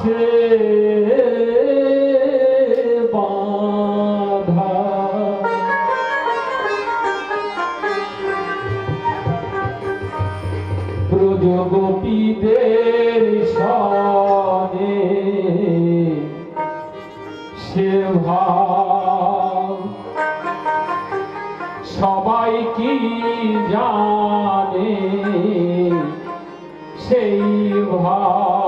আছে বাঁধা। প্রজগোপীদের সনে সে সবাই কি জানে সেই ভাব?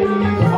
সেই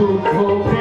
Super Bowl.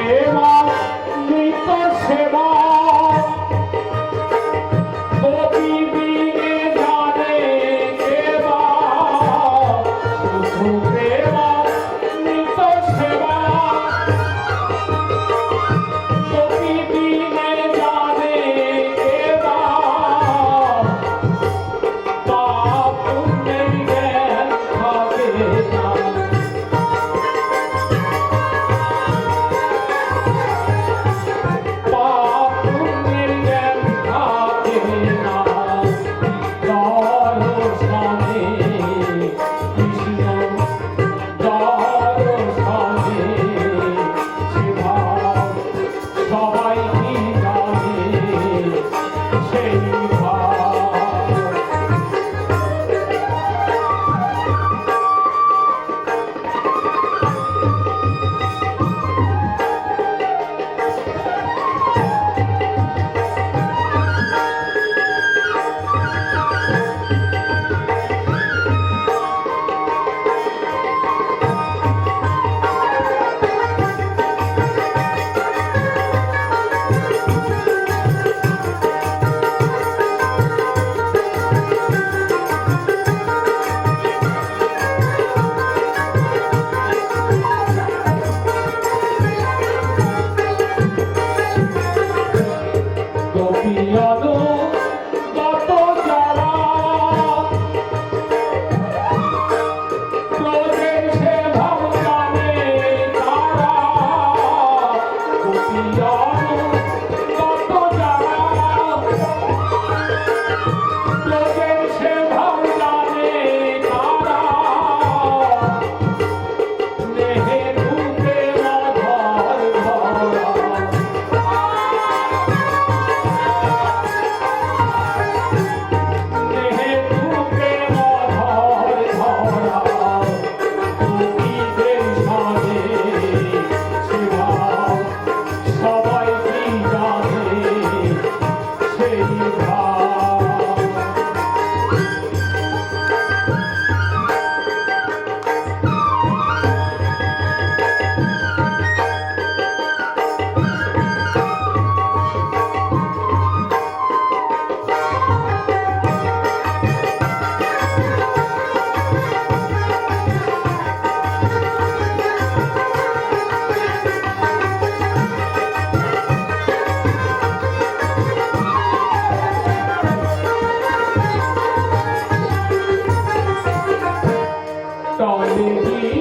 Woo! 高丽的。